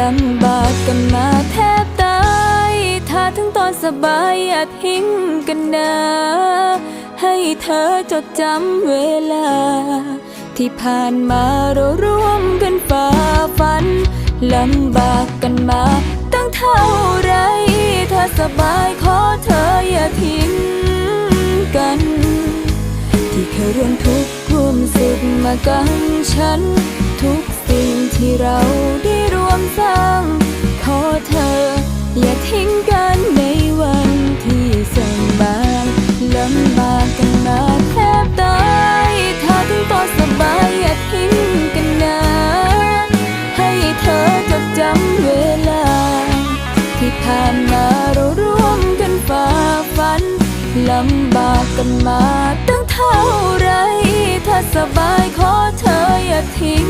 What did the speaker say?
ลำบากกันมาแทบตายถ้าถึงตอนสบายอย่าทิ้งกันนะให้เธอจดจำเวลา ที่ผ่านมาเราร่วมกันฝ่าฟันลำบากกันมาตั้งเท่าไร ถ้าสบายขอเธออย่าทิ้งกัน ที่เคยร่วมทุกข์ร่วมสุขมากันฉัน ทุกสิ่งที่เราำเวลา ที่ผ่านมาเราร่วมกันฝ่าฟันลำบากกันมาตั้งเท่าไร ถ้าสบายขอเธออย่าทิ้ง